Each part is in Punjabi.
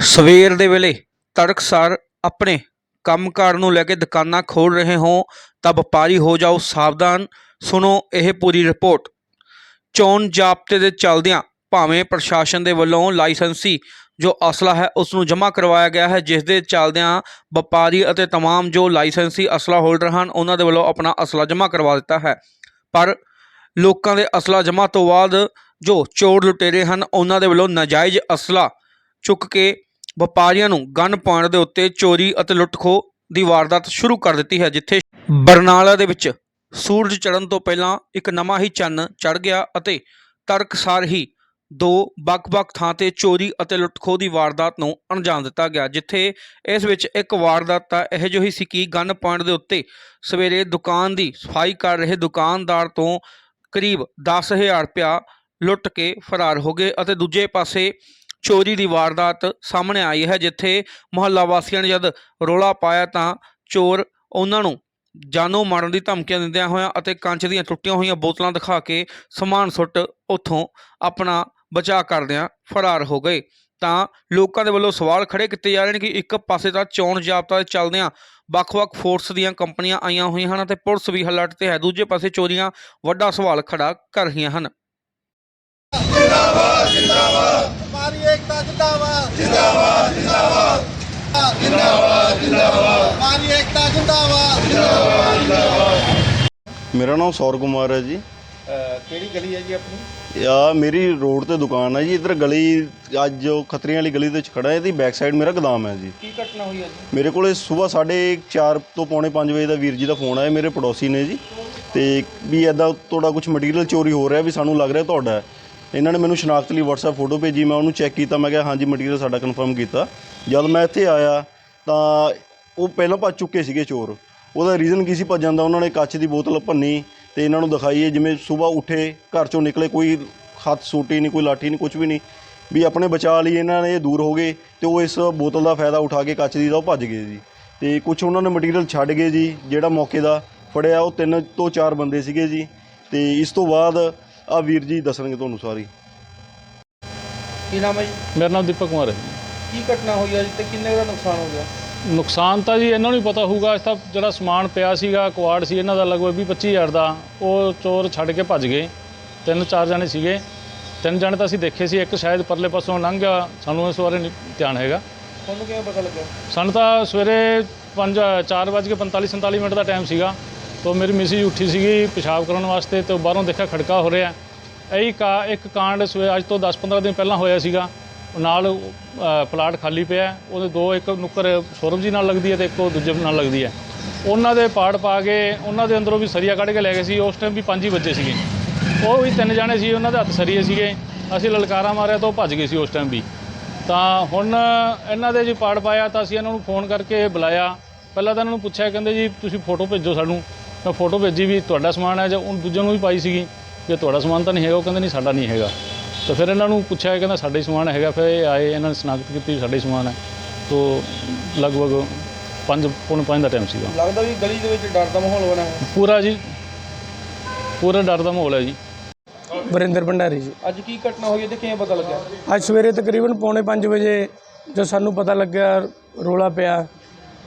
ਸਵੇਰ ਦੇ ਵੇਲੇ ਤੜਕਸਾਰ ਆਪਣੇ ਕੰਮਕਾਰ ਨੂੰ ਲੈ ਕੇ ਦੁਕਾਨਾਂ ਖੋਲ ਰਹੇ ਹੋ ਤਾਂ ਵਪਾਰੀ ਹੋ ਜਾਓ ਸਾਵਧਾਨ ਸੁਣੋ ਇਹ ਪੂਰੀ ਰਿਪੋਰਟ ਚੋਣ ਜਾਬਤੇ ਦੇ ਚੱਲਦਿਆਂ ਭਾਵੇਂ ਪ੍ਰਸ਼ਾਸਨ ਦੇ ਵੱਲੋਂ ਲਾਇਸੈਂਸੀ ਜੋ ਅਸਲਾ ਹੈ ਉਸ ਨੂੰ ਜਮ੍ਹਾਂ ਕਰਵਾਇਆ ਗਿਆ ਹੈ ਜਿਸ ਦੇ ਚੱਲਦਿਆਂ ਵਪਾਰੀ ਅਤੇ तमाम ਜੋ ਲਾਇਸੈਂਸੀ ਅਸਲਾ ਹੋਲਡਰ ਹਨ ਉਹਨਾਂ ਦੇ ਵੱਲੋਂ ਆਪਣਾ ਅਸਲਾ ਜਮ੍ਹਾਂ ਕਰਵਾ ਦਿੱਤਾ ਹੈ ਪਰ ਲੋਕਾਂ ਦੇ ਅਸਲਾ ਜਮ੍ਹਾਂ ਤੋਂ ਬਾਅਦ ਜੋ ਚੋਰ ਲੁਟੇਰੇ ਹਨ ਉਹਨਾਂ ਦੇ ਵੱਲੋਂ ਨਾਜਾਇਜ਼ ਅਸਲਾ ਚੁੱਕ ਕੇ ਵਪਾਰੀਆਂ ਨੂੰ ਗਨ ਪੁਆਇੰਟ ਦੇ ਉੱਤੇ ਚੋਰੀ ਅਤੇ ਲੁੱਟਖੋ ਦੀ ਵਾਰਦਾਤ ਸ਼ੁਰੂ ਕਰ ਦਿੱਤੀ ਹੈ, ਜਿੱਥੇ ਬਰਨਾਲਾ ਦੇ ਵਿੱਚ ਸੂਰਜ ਚੜ੍ਹਨ ਤੋਂ ਪਹਿਲਾਂ ਇੱਕ ਨਵਾਂ ਹੀ ਚੰਨ ਚੜ੍ਹ ਗਿਆ ਅਤੇ ਤਰਕਸਾਰ ਹੀ ਦੋ ਵੱਖ-ਵੱਖ ਥਾਂ ਤੇ ਚੋਰੀ ਅਤੇ ਲੁੱਟਖੋ ਦੀ ਵਾਰਦਾਤ ਨੂੰ ਅੰਜਾਮ ਦਿੱਤਾ ਗਿਆ, ਜਿੱਥੇ ਇਸ ਵਿੱਚ ਇੱਕ ਵਾਰਦਾਤ ਤਾਂ ਇਹ ਜਿਹੀ ਸੀ ਕਿ ਗਨ ਪੁਆਇੰਟ ਦੇ ਉੱਤੇ ਸਵੇਰੇ ਦੁਕਾਨ ਦੀ ਸਫ਼ਾਈ ਕਰ ਰਹੇ ਦੁਕਾਨਦਾਰ ਤੋਂ ਕਰੀਬ 10000 ਰੁਪਇਆ ਲੁੱਟ ਕੇ ਫਰਾਰ ਹੋ ਗਏ ਅਤੇ ਦੂਜੇ ਪਾਸੇ ਚੋਰੀ ਦੀ ਵਾਰਦਾਤ ਸਾਹਮਣੇ ਆਈ ਹੈ, ਜਿੱਥੇ ਮੁਹੱਲਾ ਵਾਸੀਆਂ ਨੇ ਜਦ ਰੋਲਾ ਪਾਇਆ ਤਾਂ ਚੋਰ ਉਹਨਾਂ ਨੂੰ ਜਾਨੋਂ ਮਾਰਨ ਦੀ ਧਮਕੀਆਂ ਦਿੰਦਿਆਂ ਹੋਇਆਂ ਅਤੇ ਕੰਚ ਦੀਆਂ ਟੁੱਟੀਆਂ ਹੋਈਆਂ ਬੋਤਲਾਂ ਦਿਖਾ ਕੇ ਸਮਾਨ ਸੁੱਟ ਉੱਥੋਂ ਆਪਣਾ ਬਚਾਅ ਕਰਦਿਆਂ ਫਰਾਰ ਹੋ ਗਏ। ਤਾਂ ਲੋਕਾਂ ਦੇ ਵੱਲੋਂ ਸਵਾਲ ਖੜੇ ਕੀਤੇ ਜਾ ਰਹੇ ਨੇ ਕਿ ਇੱਕ ਪਾਸੇ ਤਾਂ ਚੋਣ ਜਾਬਤਾ ਦੇ ਚੱਲਦਿਆਂ ਵੱਖ-ਵੱਖ ਫੋਰਸ ਦੀਆਂ ਕੰਪਨੀਆਂ ਆਈਆਂ ਹੋਈਆਂ ਹਨ ਅਤੇ ਪੁਲਿਸ ਵੀ ਹਲਰਟ ਤੇ ਹੈ। ਦੂਜੇ ਪਾਸੇ ਚੋਰੀਆਂ ਵੱਡਾ ਸਵਾਲ ਖੜਾ ਕਰ ਰਹੀਆਂ ਹਨ। ਮੇਰਾ ਨਾਮ ਸੌਰ ਕੁਮਾਰ ਹੈ ਜੀ ਕਿਹੜੀ ਗਲੀ ਹੈ ਜੀ ਆਪਣੀ ਆ ਮੇਰੀ ਰੋਡ ਤੇ ਦੁਕਾਨ ਹੈ ਜੀ ਇਧਰ ਗਲੀ ਅੱਜ ਜੋ ਖਤਰੀਆਂ ਵਾਲੀ ਗਲੀ ਦੇ ਵਿੱਚ ਖੜਾ ਹੈ ਇਹਦੀ ਬੈਕ ਸਾਈਡ ਮੇਰਾ ਗਦਾਮ ਹੈ ਜੀ ਕੀ ਘਟਨਾ ਹੋਈ ਹੈ ਜੀ ਮੇਰੇ ਕੋਲੇ ਸਵੇਰ 4:30 ਤੋਂ ਪੌਣੇ 5 ਵਜੇ ਦਾ ਵੀਰ ਜੀ ਦਾ ਫੋਨ ਆਇਆ ਮੇਰੇ ਪੜੋਸੀ ਨੇ ਜੀ ਤੇ ਵੀ ਐਦਾ ਤੁਹਾਡਾ ਕੁਝ ਮਟੀਰੀਅਲ ਚੋਰੀ ਹੋ ਰਿਹਾ ਵੀ ਸਾਨੂੰ ਲੱਗ ਰਿਹਾ ਤੁਹਾਡਾ ਇਹਨਾਂ ਨੇ ਮੈਨੂੰ ਸ਼ਨਾਖਤ ਲਈ WhatsApp ਫੋਟੋ ਭੇਜੀ, ਮੈਂ ਉਹਨੂੰ ਚੈੱਕ ਕੀਤਾ, ਮੈਂ ਕਿਹਾ, ਹਾਂਜੀ ਮਟੀਰੀਅਲ ਸਾਡਾ ਕਨਫਰਮ ਕੀਤਾ। ਜਦ ਮੈਂ ਇੱਥੇ ਆਇਆ, ਤਾਂ ਉਹ ਪਹਿਲਾਂ ਭੱਜ ਚੁੱਕੇ ਸੀਗੇ ਚੋਰ। ਉਹਦਾ ਰੀਜ਼ਨ ਕੀ ਸੀ ਭੱਜਣ ਦਾ? ਉਹਨਾਂ ਨੇ ਕੱਚ ਦੀ ਬੋਤਲ ਭੰਨੀ ਤੇ ਇਹਨਾਂ ਨੂੰ ਦਿਖਾਈਏ, ਜਿਵੇਂ ਸਵੇਰ ਉੱਠੇ, ਘਰ ਚੋਂ ਨਿਕਲੇ, ਕੋਈ ਹੱਥ ਸੋਟੀ ਨਹੀਂ, ਕੋਈ ਲਾਠੀ ਨਹੀਂ ਕੁਝ ਵੀ ਨਹੀਂ। ਵੀ ਆਪਣੇ ਬਚਾਅ ਲਈ ਇਹਨਾਂ ਨੇ ਦੂਰ ਹੋ ਗਏ ਤੇ ਉਹ ਇਸ ਬੋਤਲ ਦਾ ਫਾਇਦਾ ਉਠਾ ਕੇ ਕੱਚ ਦੀ ਦਾ ਉਹ ਭੱਜ ਗਏ ਜੀ। ਤੇ ਕੁਝ ਉਹਨਾਂ ਨੇ ਮਟੀਰੀਅਲ ਛੱਡ ਗਏ ਜੀ, ਜਿਹੜਾ ਮੌਕੇ ਦਾ ਫੜਿਆ, ਉਹ ਤਿੰਨ ਤੋਂ ਚਾਰ ਬੰਦੇ ਸੀਗੇ ਜੀ। ਤੇ ਇਸ ਤੋਂ ਬਾਅਦ ਆ ਵੀਰ ਜੀ ਦੱਸਣਗੇ ਤੁਹਾਨੂੰ ਸਾਰੀ। ਕੀ ਨਾਮ ਹੈ ਜੀ? ਮੇਰਾ ਨਾਮ ਦੀਪਕ ਕੁਮਾਰ ਹੈ। ਕੀ ਘਟਨਾ ਹੋਈ ਹੈ ਜੀ ਤੇ ਕਿੰਨੇ ਦਾ ਨੁਕਸਾਨ ਹੋ ਗਿਆ? ਨੁਕਸਾਨ ਤਾਂ ਜੀ ਇਹਨਾਂ ਨੂੰ ਹੀ ਪਤਾ ਹੋਊਗਾ ਇਸ ਤਾਂ ਜਿਹੜਾ ਸਮਾਨ ਪਿਆ ਸੀਗਾ ਕੁਆੜ ਸੀ ਇਹਨਾਂ ਦਾ ਲਗਭਗ 20 25000 ਦਾ ਉਹ ਚੋਰ ਛੱਡ ਕੇ ਭੱਜ ਗਏ। ਤਿੰਨ ਚਾਰ ਜਣੇ ਸੀਗੇ। ਤਿੰਨ ਜਣੇ ਤਾਂ ਅਸੀਂ ਦੇਖੇ ਸੀ ਇੱਕ ਸ਼ਾਇਦ ਪਰਲੇ ਪਾਸੋਂ ਲੰਘ ਗਿਆ ਸਾਨੂੰ ਇਸ ਬਾਰੇ ਨਹੀਂ ਧਿਆਨ ਹੈਗਾ। ਤੁਹਾਨੂੰ ਕਿਵੇਂ ਪਤਾ ਲੱਗਿਆ? ਸਾਨੂੰ ਤਾਂ ਸਵੇਰੇ 5 4:45 47 ਮਿੰਟ ਦਾ ਟਾਈਮ ਸੀਗਾ। ਤੋਂ ਮੇਰੀ ਮਿਸਿਸ ਉੱਠੀ ਸੀਗੀ ਪਿਸ਼ਾਬ ਕਰਨ ਵਾਸਤੇ ਤੇ ਬਾਹਰੋਂ ਦੇਖਿਆ ਖੜਕਾ ਹੋ ਰਿਹਾ। ਇਹੀ ਕਾ ਇੱਕ ਕਾਂਡ ਸਵੇ ਅੱਜ ਤੋਂ 10-15 ਦਿਨ ਪਹਿਲਾਂ ਹੋਇਆ ਸੀਗਾ। ਨਾਲ ਅ, ਪਲਾਟ ਖਾਲੀ ਪਿਆ। ਉਹਦੇ ਦੋ ਇੱਕ ਨੁੱਕਰ ਸੌਰਵ ਜੀ ਨਾਲ ਲੱਗਦੀ ਹੈ ਤੇ ਇੱਕ ਉਹ ਦੂਜੇ ਨਾਲ ਲੱਗਦੀ ਹੈ। ਉਹਨਾਂ ਦੇ ਪਾੜ ਪਾ ਕੇ ਉਹਨਾਂ ਦੇ ਅੰਦਰੋਂ ਵੀ ਸਰੀਆ ਕੱਢ ਕੇ ਲੈ ਗਏ ਸੀ। ਉਸ ਟਾਈਮ ਵੀ ਪੰਜ ਹੀ ਬੱਚੇ ਸੀਗੇ। ਉਹ ਵੀ ਤਿੰਨ ਜਾਣੇ ਸੀ ਉਹਨਾਂ ਦੇ ਹੱਥ ਸਰੀਏ ਸੀਗੇ। ਅਸੀਂ ਲਲਕਾਰਾ ਮਾਰਿਆ ਤਾਂ ਉਹ ਭੱਜ ਗਏ ਸੀ ਉਸ ਟਾਈਮ ਵੀ। ਤਾਂ ਹੁਣ ਇਹਨਾਂ ਦੇ ਜੀ ਪਾੜ ਪਾਇਆ ਤਾਂ ਅਸੀਂ ਇਹਨਾਂ ਨੂੰ ਫੋਨ ਕਰਕੇ ਬੁਲਾਇਆ। ਪਹਿਲਾਂ ਤਾਂ ਇਹਨਾਂ ਨੂੰ ਪੁੱਛਿਆ ਕਹਿੰਦੇ ਜੀ ਤੁਸੀਂ ਫੋਟੋ ਭੇਜੋ ਸਾਨੂੰ। ਮੈਂ ਫੋਟੋ ਭੇਜੀ ਵੀ ਤੁਹਾਡਾ ਸਮਾਨ ਹੈ ਜਾਂ ਉਹ ਦੂਜੇ ਨੂੰ ਵੀ ਪਾਈ ਸੀਗੀ। ਵੀ ਤੁਹਾਡਾ ਸਮਾਨ ਤਾਂ ਨਹੀਂ ਹੈਗਾ ਉਹ ਕਹਿੰਦੇ ਨਹੀਂ ਸਾਡਾ ਨਹੀਂ ਹੈਗਾ। ਤਾਂ ਫਿਰ ਇਹਨਾਂ ਨੂੰ ਪੁੱਛਿਆ ਕਹਿੰਦਾ ਸਾਡਾ ਹੀ ਸਮਾਨ ਹੈਗਾ ਫਿਰ ਇਹ ਆਏ ਇਹਨਾਂ ਨੇ ਸਨਾਖਤ ਕੀਤੀ ਵੀ ਸਾਡਾ ਹੀ ਸਮਾਨ ਹੈ। ਤੋਂ ਲਗਭਗ 5 ਪੌਣੇ ਪੰਜ ਦਾ ਟਾਈਮ ਸੀਗਾ। ਲੱਗਦਾ ਵੀ ਗਲੀ ਦੇ ਵਿੱਚ ਡਰ ਦਾ ਮਾਹੌਲ ਬਣਾ ਹੈ। ਪੂਰਾ ਜੀ ਪੂਰਾ ਡਰ ਦਾ ਮਾਹੌਲ ਹੈ ਜੀ। ਵਰਿੰਦਰ ਭੰਡਾਰੀ ਜੀ। ਅੱਜ ਕੀ ਘਟਨਾ ਹੋਈ ਹੈ? ਤੇ ਕਿਵੇਂ ਪਤਾ ਲੱਗਿਆ। ਅੱਜ ਸਵੇਰੇ ਤਕਰੀਬਨ ਪੌਣੇ 5 ਵਜੇ ਜੋ ਸਾਨੂੰ ਪਤਾ ਲੱਗਿਆ ਰੋਲਾ ਪਿਆ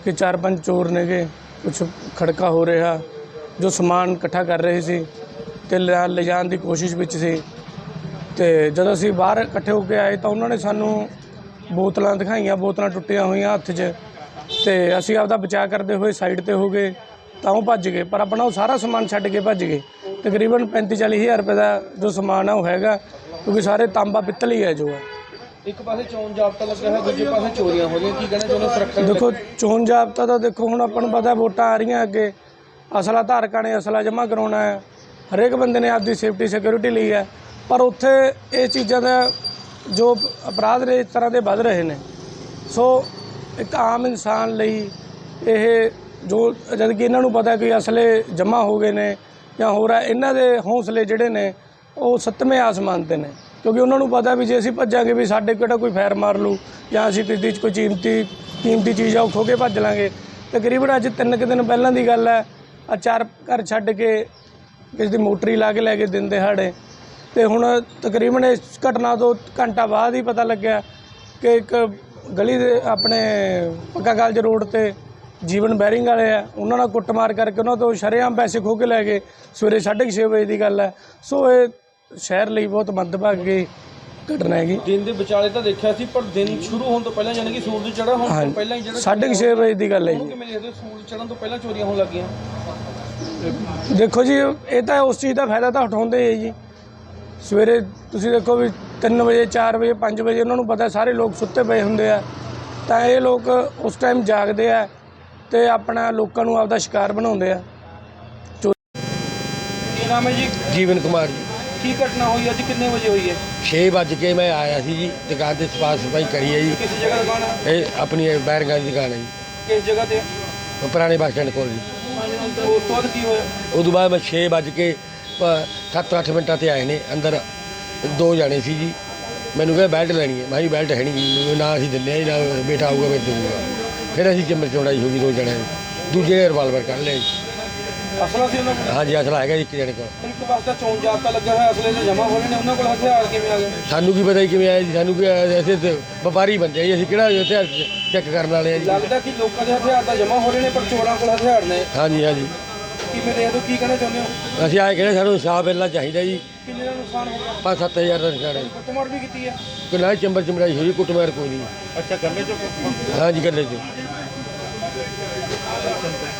ਕਿ ਚਾਰ ਪੰਜ ਚੋਰ ਨੇਗੇ ਕੁਝ ਖੜਕਾ ਹੋ ਰਿਹਾ। ਜੋ ਸਮਾਨ ਇਕੱਠਾ ਕਰ ਰਹੇ ਸੀ ਤੇ ਲਿਆ- ਲਿਜਾਣ ਦੀ ਕੋਸ਼ਿਸ਼ ਵਿੱਚ ਸੀ। ਤੇ ਜਦੋਂ ਅਸੀਂ ਬਾਹਰ ਇਕੱਠੇ ਹੋ ਕੇ ਆਏ ਤਾਂ ਉਹਨਾਂ ਨੇ ਸਾਨੂੰ ਬੋਤਲਾਂ ਦਿਖਾਈਆਂ ਬੋਤਲਾਂ ਟੁੱਟੀਆਂ ਹੋਈਆਂ ਹੱਥ 'ਚ ਤੇ ਅਸੀਂ ਆਪਦਾ ਬਚਾਅ ਕਰਦੇ ਹੋਏ ਸਾਈਡ ਤੇ ਹੋ ਗਏ ਤਾਂ ਉਹ ਭੱਜ ਗਏ। ਪਰ ਆਪਣਾ ਉਹ ਸਾਰਾ ਸਮਾਨ ਛੱਡ ਕੇ ਭੱਜ ਗਏ। ਤਕਰੀਬਨ 35 40 ਹਜ਼ਾਰ ਰੁਪਏ ਦਾ ਜੋ ਸਮਾਨ ਆ ਉਹ ਹੈਗਾ ਕਿਉਂਕਿ ਸਾਰੇ ਤਾਂਬਾ ਪਿੱਤਲ ਹੀ ਹੈ ਜੋ ਹੈ ਇੱਕ ਪਾਸੇ ਚੋਣ ਜਾਬਤਾ ਲੱਗਾ ਹੈ ਦੂਜੇ ਪਾਸੇ ਚੋਰੀਆਂ ਹੋ ਰਹੀਆਂ। ਕੀ ਕਹਿਣਾ ਚਾਹੁੰਦੇ ਸੁਰੱਖਿਆ ਦੇਖੋ ਚੋਣ ਜਾਬਤਾ ਤਾਂ ਦੇਖੋ ਹੁਣ ਆਪਾਂ ਨੂੰ ਪਤਾ ਵੋਟਾਂ ਆ ਰਹੀਆਂ ਅੱਗੇ। ਅਸਲਾ ਧਾਰਕਾਂ ਨੇ ਅਸਲਾ ਜਮ੍ਹਾਂ ਕਰਾਉਣਾ ਹੈ। ਹਰੇਕ ਬੰਦੇ ਨੇ ਆਪਦੀ ਸੇਫਟੀ ਸਿਕਿਉਰਿਟੀ ਲਈ ਹੈ। ਪਰ ਉੱਥੇ ਇਹ ਚੀਜ਼ਾਂ ਦਾ ਜੋ ਅਪਰਾਧ ਨੇ, ਇਸ ਤਰ੍ਹਾਂ ਦੇ ਵੱਧ ਰਹੇ ਨੇ। ਸੋ ਇੱਕ ਆਮ ਇਨਸਾਨ ਲਈ ਇਹ ਜੋ ਜਦ ਕਿ ਇਹਨਾਂ ਨੂੰ ਪਤਾ ਕਿ ਅਸਲੇ ਜਮ੍ਹਾਂ ਹੋ ਗਏ ਨੇ ਜਾਂ ਹੋਰ ਹੈ ਇਹਨਾਂ ਦੇ ਹੌਸਲੇ ਜਿਹੜੇ ਨੇ, ਉਹ ਸੱਤਵੇਂ ਆਸਮਾਨ ਤੇ ਨੇ। ਕਿਉਂਕਿ ਉਹਨਾਂ ਨੂੰ ਪਤਾ ਵੀ ਜੇ ਅਸੀਂ ਭੱਜਾਂਗੇ ਵੀ ਸਾਡੇ ਕਿਹੜਾ ਕੋਈ ਫੈਰ ਮਾਰ ਲੂ ਜਾਂ ਅਸੀਂ ਕਿਸੇ 'ਚ ਕੋਈ ਕੀਮਤੀ ਕੀਮਤੀ ਚੀਜ਼ ਆ ਉਹ ਖੋ ਕੇ ਭੱਜ ਲਾਂਗੇ। ਤਕਰੀਬਨ ਅੱਜ ਤਿੰਨ ਕੁ ਦਿਨ ਪਹਿਲਾਂ ਦੀ ਗੱਲ ਹੈ ਆ ਚਾਰ ਘਰ ਛੱਡ ਕੇ ਕਿਸੇ ਦੀ ਮੋਟਰੀ ਲਾ ਕੇ ਲੈ ਕੇ ਦਿਨ ਦਿਹਾੜੇ ਤੇ ਹੁਣ ਤਕਰੀਬਨ ਇਸ ਘਟਨਾ ਤੋਂ ਘੰਟਾ ਬਾਅਦ ਹੀ ਪਤਾ ਲੱਗਿਆ ਕਿ ਇੱਕ ਗਲੀ ਦੇ ਆਪਣੇ ਪੱਕਾ ਕਾਲਜ ਰੋਡ ਤੇ ਜੀਵਨ ਬੈਰਿੰਗ ਵਾਲੇ ਆ। ਉਹਨਾਂ ਨਾਲ ਕੁੱਟਮਾਰ ਕਰਕੇ ਉਹਨਾਂ ਤੋਂ ਸ਼ਰੇਆਮ ਪੈਸੇ ਖੋਹ ਕੇ ਲੈ ਗਏ। ਸਵੇਰੇ 6:30 ਵਜੇ ਦੀ ਗੱਲ ਹੈ। ਸੋ ਇਹ ਸ਼ਹਿਰ ਲਈ ਬਹੁਤ ਮੰਦਭਾਗੀ ਘਟਨਾ ਹੈਗੀ। ਦਿਨ ਦੇ ਵਿਚਾਲੇ ਤਾਂ ਦੇਖਿਆ ਸੀ ਪਰ ਦਿਨ ਸ਼ੁਰੂ ਹੋਣ ਤੋਂ ਪਹਿਲਾਂ ਯਾਨੀ ਕਿ ਸੂਰਜ ਚੜਾ ਹੋਣ ਤੋਂ ਪਹਿਲਾਂ ਹੀ ਜਿਹੜਾ 6:30 ਵਜੇ ਦੀ ਗੱਲ ਹੈ ਜੀ। ਕਿਵੇਂ ਦੇਖਦੇ ਹੋ? ਸੂਰਜ ਚੜਨ ਤੋਂ ਪਹਿਲਾਂ ਚੋਰੀਆਂ ਹੋਣ ਲੱਗੀਆਂ। ਦੇਖੋ ਜੀ ਇਹ ਤਾਂ ਉਸ ਚੀਜ਼ ਦਾ ਫਾਇਦਾ ਤਾਂ ਉਠਾਉਂਦੇ ਹੀ ਹੈ ਜੀ। ਸਵੇਰੇ ਤੁਸੀਂ ਦੇਖੋ ਵੀ 3 ਵਜੇ 4 ਵਜੇ 5 ਵਜੇ ਉਹਨਾਂ ਨੂੰ ਪਤਾ ਸਾਰੇ ਲੋਕ ਸੁੱਤੇ ਪਏ ਹੁੰਦੇ ਆ। ਤਾਂ ਇਹ ਲੋਕ ਉਸ ਟਾਈਮ ਜਾਗਦੇ ਆ ਤੇ ਆਪਣਾ ਲੋਕਾਂ ਨੂੰ ਆਪਦਾ ਸ਼ਿਕਾਰ ਬਣਾਉਂਦੇ ਆ। ਕੀ ਨਾਮ ਹੈ ਜੀ? ਜੀਵਨ ਕੁਮਾਰ ਜੀ। ਕੀ ਘਟਨਾ ਹੋਈ? ਅੱਜ ਕਿੰਨੇ ਵਜੇ ਹੋਈ ਹੈ? 6 ਵਜੇ ਕੇ ਮੈਂ ਆਇਆ ਸੀ ਜੀ ਦੁਕਾਨ ਤੇ ਸਫ਼ਾਈ ਸਫ਼ਾਈ ਕਰੀ ਹੈ ਜੀ। ਕਿਸ ਜਗ੍ਹਾ ਦੁਕਾਨ ਹੈ ਇਹ ਆਪਣੀ ਬੈਰਗਾਂ ਦੀ ਦੁਕਾਨ ਹੈ ਜੀ। ਕਿਸ ਜਗ੍ਹਾ ਤੇ? ਉਹ ਪੁਰਾਣੇ ਬੱਸ ਸਟੈਂਡ ਕੋਲ ਜੀ। ਉਸ ਤੋਂ ਬਾਅਦ ਕੀ ਹੋਇਆ? ਉਦੋਂ ਬਾਅਦ ਮੈਂ 6 ਵਜੇ ਕੇ 7-8 ਮਿੰਟਾਂ ਤੇ ਆਏ ਨੇ ਅੰਦਰ ਦੋ ਜਾਣੇ ਸੀ ਜੀ। ਮੈਨੂੰ ਕਿਹਾ ਬੈਲਟ ਲੈਣੀ ਹੈ। ਮੈਂ ਜੀ ਬੈਲਟ ਹੈ ਨਹੀਂ ਨਾ ਅਸੀਂ ਦਿੰਦੇ ਹਾਂ ਜੀ, ਨਾ ਬੇਟਾ ਆਊਗਾ ਮੇਰੇ ਦੇਊਗਾ ਫਿਰ ਅਸੀਂ ਚੰਬਰ ਚੌੜਾਈ ਹੋ ਗਈ ਦੋ ਜਣਿਆਂ ਦੀ। ਦੂਜੇ ਨੇ ਰਿਵਾਲਵਰ ਕੱਢ ਲਿਆ ਜੀ। ਅਸਲਾ ਸੀ ਉਹਨਾਂ ਕੋਲ ਹਾਂਜੀ ਅਸਲਾ ਹੈਗਾ ਜੀ ਇੱਕ ਜਣੇ ਕੋਲ। ਇੱਕ ਪਾਸੇ ਚੋਣ ਜਾਬਤਾ ਲੱਗਾ ਹੋਇਆ ਅਸਲੇ ਤੇ ਜਮਾ ਹੋ ਰਹੇ ਨੇ ਉਹਨਾਂ ਕੋਲ ਹਥਿਆਰ ਕਿਵੇਂ ਆ ਗਏ? ਸਾਨੂੰ ਕੀ ਪਤਾ ਜੀ ਕਿਵੇਂ ਆਇਆ ਜੀ ਸਾਨੂੰ ਕੀ ਐਸੇ ਤੇ ਵਪਾਰੀ ਬੰਦੇ ਆ ਜੀ ਅਸੀਂ ਕਿਹੜਾ ਹਥਿਆਰ ਚੈੱਕ ਕਰਨ ਵਾਲੇ ਆ ਜੀ? ਲੱਗਦਾ ਕਿ ਲੋਕਾਂ ਦੇ ਹਥਿਆਰ ਤਾਂ ਜਮਾ ਹੋ ਰਹੇ ਨੇ ਪਰ ਚੋਰਾਂ ਕੋਲ ਹਥਿਆਰ ਨੇ। ਹਾਂਜੀ ਹਾਂਜੀ। ਕਿਵੇਂ ਦੇਖਦੇ ਹੋ ਕੀ ਕਹਿਣਾ ਚਾਹੁੰਦੇ ਹੋ? ਅਸੀਂ ਆਏ ਕਹਿੰਦੇ ਸਾਨੂੰ ਇਨਸਾਫ ਮਿਲਣਾ ਚਾਹੀਦਾ ਜੀ। ਕਿੰਨੇ ਦਾ ਨੁਕਸਾਨ ਹੋ ਗਿਆ? 5-7000 ਦਾ ਨਿਸ਼ਾਨ ਹੈ ਕੁੱਟਮਾਰ ਵੀ ਕੀਤੀ ਹੈ? ਕੋਈ ਨਾ ਚੰਬਰ ਚਮੜਾਈ ਹੋਈ ਕੁੱਟਮਾਰ ਕੋਈ ਨਹੀਂ। ਅੱਛਾ ਗੱਲੇ ਚੋਂ ਹਾਂਜੀ ਗੱਲੇ 'ਚ।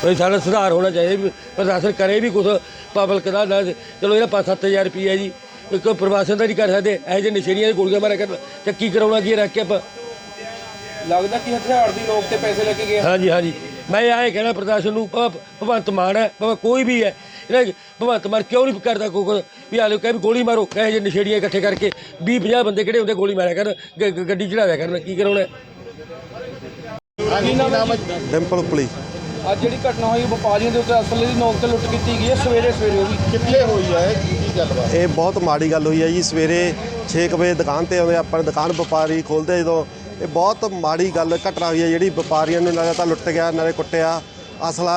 ਕੋਈ ਸਾਡਾ ਸੁਧਾਰ ਹੋਣਾ ਚਾਹੀਦਾ ਵੀ ਪ੍ਰਸ਼ਾਸਨ ਕਰੇ ਵੀ ਕੁਝ ਪਬਲਿਕ ਦਾ ਨਾ ਚਲੋ ਇਹਦਾ 5-7000 ਰੁਪਈਆ ਜੀ। ਇੱਕ ਪ੍ਰਵਾਸਨ ਦਾ ਨਹੀਂ ਕਰ ਸਕਦੇ। ਇਹੋ ਜਿਹੇ ਨਸ਼ੇੜੀਆਂ ਦੀ ਗੋਲੀਆਂ ਮਾਰਿਆ ਕਰਨ। ਤੇ ਕੀ ਕਰਾਉਣਾ ਕੀ ਰੱਖ ਕੇ ਆਪਾਂ? ਲੱਗਦਾ ਕਿ ਹਥਿਆਰ ਦੀ ਨੋਕ ਤੇ ਪੈਸੇ ਲੈ ਕੇ ਗਏ ਹਾਂਜੀ ਹਾਂਜੀ। ਮੈਂ ਇਹ ਕਹਿਣਾ ਪ੍ਰਸ਼ਾਸਨ ਨੂੰ ਭਾਵੇਂ ਭਗਵੰਤ ਮਾਨ ਹੈ ਭਾਵੇਂ ਕੋਈ ਵੀ ਹੈ। ਇਹਨਾਂ ਭਗਵੰਤ ਮਾਨ ਕਿਉਂ ਨਹੀਂ ਕਰਦਾ ਕੋਈ? ਵੀ ਆਲੇ ਕਹੇ ਵੀ ਗੋਲੀ ਮਾਰੋ ਕਹੇ ਜੇ ਨਸ਼ੇੜੀਆਂ ਇਕੱਠੇ ਕਰਕੇ। 20 50 ਬੰਦੇ ਕਿਹੜੇ ਹੁੰਦੇ ਗੋਲੀ ਮਾਰਿਆ ਕਰਨ ਗੱਡੀ ਚੜਾਵਿਆ ਕਰਨ ਕੀ ਕਰਾਉਣਾ ਕੀ ਨਾਮ ਹੈ ਡਿੰਪਲ ਪਲੀ ਅੱਜ ਜਿਹੜੀ ਘਟਨਾ ਹੋਈ ਵਪਾਰੀਆਂ ਦੇ ਉੱਤੇ ਅਸਲੇ ਦੀ ਨੋਕ ਤੇ ਲੁੱਟ ਕੀਤੀ ਗਈ ਹੈ ਸਵੇਰੇ ਸਵੇਰੇ ਉਹ ਵੀ ਇਹ ਬਹੁਤ ਮਾੜੀ ਗੱਲ ਹੋਈ ਹੈ ਜੀ। ਸਵੇਰੇ 6 ਵਜੇ ਦੁਕਾਨ ਤੇ ਆਉਂਦੇ ਆਪਾਂ ਦੁਕਾਨ ਵਪਾਰੀ ਖੋਲਦੇ ਜਦੋਂ। ਇਹ ਬਹੁਤ ਮਾੜੀ ਗੱਲ ਘਟਨਾ ਹੋਈ ਹੈ ਜਿਹੜੀ ਵਪਾਰੀਆਂ ਨੂੰ ਨਾਲੇ ਤਾਂ ਲੁੱਟ ਗਿਆ ਨਾਲੇ ਕੁੱਟਿਆ। ਅਸਲਾ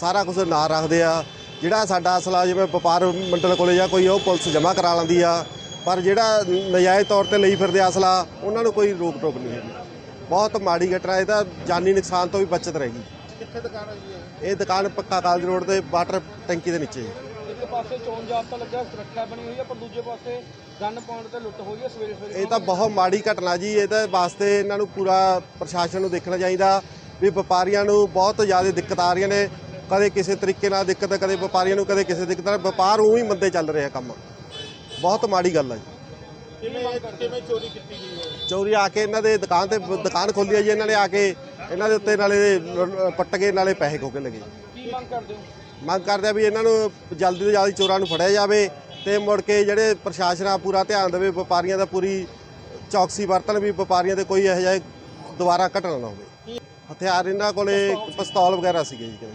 ਸਾਰਾ ਕੁਝ ਨਾ ਰੱਖਦੇ ਆ। ਜਿਹੜਾ ਸਾਡਾ ਅਸਲਾ ਜਿਵੇਂ ਵਪਾਰ ਮੰਡਲ ਕੋਲੇ ਜਾਂ ਕੋਈ ਉਹ ਪੁਲਿਸ ਜਮ੍ਹਾਂ ਕਰਾ ਲੈਂਦੀ ਆ। ਪਰ ਜਿਹੜਾ ਨਜਾਇਜ਼ ਤੌਰ ਤੇ ਲਈ ਫਿਰਦੇ ਅਸਲਾ ਉਹਨਾਂ ਨੂੰ ਕੋਈ ਰੋਕ ਟੋਕ ਨਹੀਂ ਹੈਗੀ। ਬਹੁਤ ਮਾੜੀ ਘਟਨਾ ਇਹ ਤਾਂ ਜਾਨੀ ਨੁਕਸਾਨ ਤੋਂ ਵੀ ਬਚਤ ਰਹੇਗੀ। ਕਿੱਥੇ ਦੁਕਾਨ ਹੈ? ਜੀ ਇਹ ਦੁਕਾਨ ਪੱਕਾ ਕਾਲਜ ਰੋਡ ਤੇ ਵਾਟਰ ਟੈਂਕੀ ਦੇ ਨੀਚੇ। ਜੀ ਇੱਕ ਪਾਸੇ ਚੋਣ ਜਾਬਤਾ ਲੱਗਾ ਸੁਰੱਖਿਆ ਬਣੀ ਹੋਈ ਹੈ ਪਰ ਦੂਜੇ ਪਾਸੇ ਗਨ ਪਾਉਣ ਤੇ ਲੁੱਟ ਹੋਈ ਹੈ ਸਵੇਰੇ ਸਵੇਰੇ। ਇਹ ਤਾਂ ਬਹੁਤ ਮਾੜੀ ਘਟਨਾ ਜੀ ਇਹਦੇ ਵਾਸਤੇ ਇਹਨਾਂ ਨੂੰ ਪੂਰਾ ਪ੍ਰਸ਼ਾਸਨ ਨੂੰ ਦੇਖਣਾ ਚਾਹੀਦਾ ਵੀ ਵਪਾਰੀਆਂ ਨੂੰ ਬਹੁਤ ਜ਼ਿਆਦਾ ਦਿੱਕਤ ਆ ਰਹੀਆਂ ਨੇ। ਕਦੇ ਕਿਸੇ ਤਰੀਕੇ ਨਾਲ ਦਿੱਕਤ ਹੈ ਕਦੇ ਵਪਾਰੀਆਂ ਨੂੰ ਕਦੇ ਕਿਸੇ ਦਿੱਕਤ ਨਾਲ। ਵਪਾਰ ਉਹ ਹੀ ਮੰਦੇ ਚੱਲ ਰਿਹਾ ਕੰਮ। ਬਹੁਤ ਮਾੜੀ ਗੱਲ ਹੈ ਜੀ। ਚੋਰੀ ਆ ਕੇ ਇਹਨਾਂ ਦੇ ਦੁਕਾਨ ਤੇ ਦੁਕਾਨ ਖੋਲੀ ਹੈ ਜੀ ਇਹਨਾਂ ਨੇ ਆ ਕੇ ਇਹਨਾਂ ਦੇ ਉੱਤੇ ਨਾਲੇ ਪੱਟ ਕੇ ਨਾਲੇ ਪੈਸੇ ਖੋ ਕੇ ਲਗੇ ਕੀ ਮੰਗ ਕਰਦੇ ਹੋ? ਮੰਗ ਕਰਦੇ ਆ ਵੀ ਇਹਨਾਂ ਨੂੰ ਜਲਦੀ ਤੋਂ ਜਲਦੀ ਚੋਰਾਂ ਨੂੰ ਫੜਿਆ ਜਾਵੇ ਤੇ ਮੁੜ ਕੇ ਜਿਹੜੇ ਪ੍ਰਸ਼ਾਸਨ ਆ ਪੂਰਾ ਧਿਆਨ ਦੇਵੇ ਵਪਾਰੀਆਂ ਦਾ ਪੂਰੀ ਚੌਕਸੀ ਵਰਤਣ ਵੀ ਵਪਾਰੀਆਂ ਦੇ ਕੋਈ ਇਹੋ ਜਿਹਾ ਦੁਬਾਰਾ ਘਟਨਾ ਨਾ ਹੋਵੇ। ਹਥਿਆਰ ਇਹਨਾਂ ਕੋਲੇ ਪਿਸਤੌਲ ਵਗੈਰਾ ਸੀਗੇ ਜੀ ਕਿਤੇ।